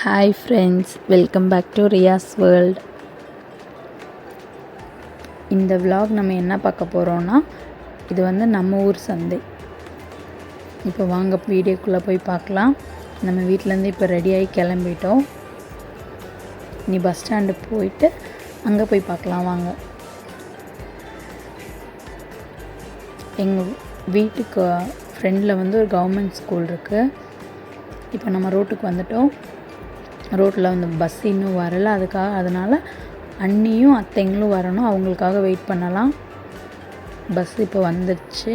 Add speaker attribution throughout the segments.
Speaker 1: Hi friends welcome back to Riyaz world இந்த vlog நம்ம என்ன பார்க்க போகிறோன்னா இது வந்து நம்ம ஊர் சந்தை. இப்போ வாங்க வீடியோக்குள்ளே போய் பார்க்கலாம். நம்ம வீட்டிலேருந்து இப்போ ரெடியாகி கிளம்பிட்டோம். நீ பஸ் ஸ்டாண்டு போயிட்டு அங்கே போய் பார்க்கலாம் வாங்க. எங்கள் வீட்டுக்கு ஃப்ரெண்டில் வந்து ஒரு கவர்மெண்ட் ஸ்கூல் இருக்குது இப்போ நம்ம ரோட்டுக்கு வந்துட்டோம். ரோட்டில் வந்து பஸ் இன்னும் வரலை. அதுக்காக அதனால் அண்ணியும் அத்தைங்களும் வரணும். அவங்களுக்காக வெயிட் பண்ணலாம். பஸ் இப்போ வந்துடுச்சு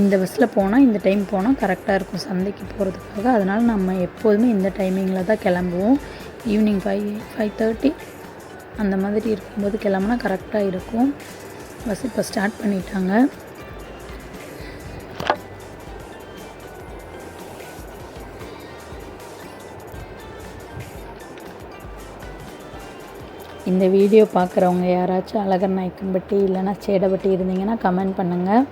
Speaker 1: இந்த பஸ்ஸில் போனால் இந்த டைம் போனால் கரெக்டாக இருக்கும். சந்தைக்கு போகிறதுக்காக அதனால் நம்ம எப்போதுமே இந்த டைமிங்கில் தான் கிளம்புவோம். ஈவினிங் ஃபைவ் ஃபைவ் தேர்ட்டி அந்த மாதிரி இருக்கும்போது கிளம்புனா கரெக்டாக இருக்கும். பஸ் இப்போ ஸ்டார்ட் பண்ணிட்டாங்க. இந்த வீடியோ பார்க்குறவங்க யாராச்சும் அழகர் நாயக்கன்பட்டி இல்லைன்னா சேடப்பட்டி இருந்தீங்கன்னா கமெண்ட் பண்ணுங்கள்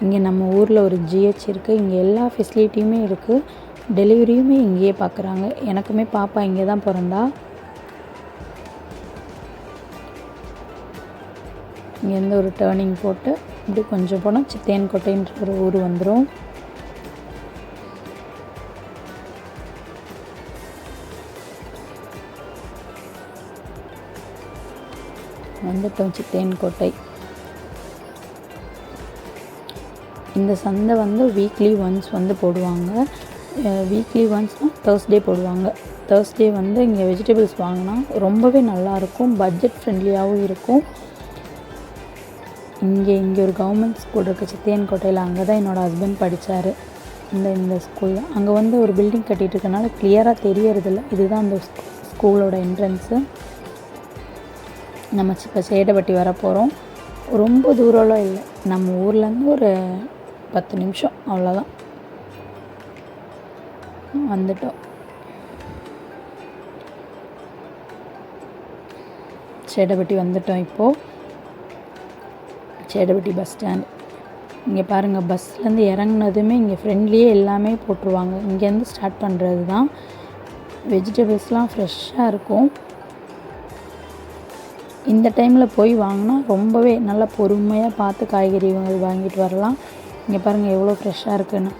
Speaker 1: இங்கே நம்ம ஊரில் ஒரு ஜிஹெச் இருக்குது இங்கே எல்லா ஃபெசிலிட்டியுமே இருக்குது டெலிவரியுமே இங்கேயே பார்க்குறாங்க எனக்குமே பாப்பா இங்கே தான் பிறந்தா. இங்கேருந்து ஒரு டேர்னிங் போட்டு இப்படி கொஞ்சம் போனால் சித்தேன்கோட்டைன்ற ஒரு ஊர் வந்துடும் வந்துட்டோம் சித்தேன்கோட்டை இந்த சந்தை வந்து வீக்லி ஒன்ஸ் வந்து போடுவாங்க. வீக்லி ஒன்ஸ்னால் தேர்ஸ்டே போடுவாங்க. தேர்ஸ்டே வந்து இங்கே வெஜிடபிள்ஸ் வாங்கினா ரொம்பவே நல்லாயிருக்கும் பட்ஜெட் ஃப்ரெண்ட்லியாகவும் இருக்கும். இங்கே இங்கே ஒரு கவர்மெண்ட் ஸ்கூல் இருக்குது சித்தையன்கோட்டையில் அங்கே தான் என்னோடய ஹஸ்பண்ட் படித்தார் இந்த இந்த ஸ்கூல் அங்கே வந்து ஒரு பில்டிங் கட்டிகிட்டு இருக்கனால கிளியராக தெரியறதில்ல. இதுதான் அந்த ஸ்கூலோட என்ட்ரன்ஸு நம்ம இப்போ சேடப்பட்டி வர போகிறோம் ரொம்ப தூரம்லாம் இல்லை. நம்ம ஊர்லேருந்து ஒரு பத்து நிமிஷம். அவ்வளோதான் வந்துட்டோம். சேடப்பட்டி வந்துட்டோம் இப்போது சேடப்பட்டி பஸ் ஸ்டாண்ட் இங்கே பாருங்கள் பஸ்லேருந்து இறங்குனதுமே இங்கே ஃப்ரெண்ட்லியே எல்லாமே போட்டுருவாங்க. இங்கேருந்து ஸ்டார்ட் பண்ணுறது தான் வெஜிடபிள்ஸ்லாம் ஃப்ரெஷ்ஷாக இருக்கும். இந்த டைமில் போய் வாங்கினா ரொம்பவே நல்லா பொறுமையாக பார்த்து காய்கறிகள் வாங்கிட்டு வரலாம். இங்கே பாருங்கள் எவ்வளோ ஃப்ரெஷ்ஷாக இருக்குன்னு.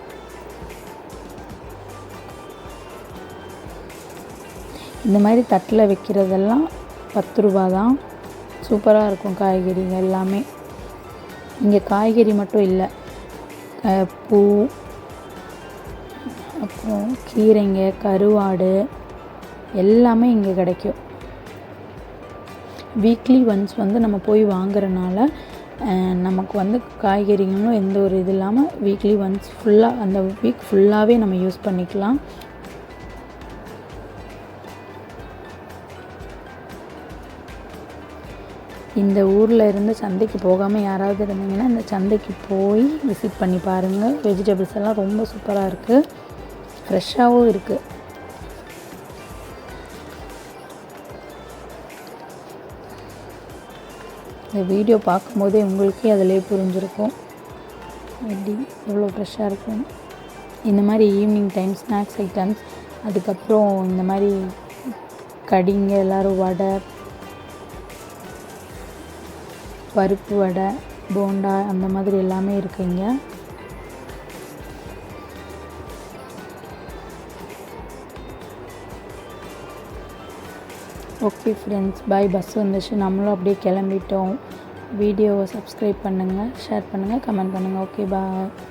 Speaker 1: இந்த மாதிரி தட்டில் வைக்கிறதெல்லாம் பத்து ரூபா தான். சூப்பராக இருக்கும் காய்கறிங்க எல்லாமே. இங்கே காய்கறி மட்டும் இல்லை. பூ அப்புறம் கீரைங்க கருவாடு எல்லாமே இங்கே கிடைக்கும். வீக்லி ஒன்ஸ் வந்து நம்ம போய் வாங்குறனால நமக்கு வந்து காய்கறிகளும் எந்த ஒரு இது இல்லாமல் வீக்லி ஒன்ஸ் ஃபுல்லாக அந்த வீக் ஃபுல்லாகவே நம்ம யூஸ் பண்ணிக்கலாம். இந்த ஊரில் இருந்து சந்தைக்கு போகாமல் யாராவது இருந்தீங்கன்னா இந்த சந்தைக்கு போய் விசிட் பண்ணி பாருங்கள் வெஜிடபிள்ஸ் எல்லாம் ரொம்ப சூப்பராக இருக்குது ஃப்ரெஷ்ஷாகவும் இருக்குது இந்த வீடியோ பார்க்கும்போதே உங்களுக்கே அதிலே புரிஞ்சிருக்கும். எப்படி எவ்வளோ ஃப்ரெஷ்ஷாக இருக்கும். இந்த மாதிரி ஈவினிங் டைம் ஸ்நாக்ஸ் ஐட்டம்ஸ் அதுக்கப்புறம் இந்த மாதிரி கடிங்க எல்லோரும் வடை பருப்பு வடை போண்டா அந்த மாதிரி எல்லாமே இருக்குங்க. ஓகே ஃப்ரெண்ட்ஸ் பாய் பஸ் வந்துச்சு. நம்மளும் அப்படியே கிளம்பிட்டோம். வீடியோவை சப்ஸ்கிரைப் பண்ணுங்கள் ஷேர் பண்ணுங்கள் கமெண்ட் பண்ணுங்கள் ஓகே பாய்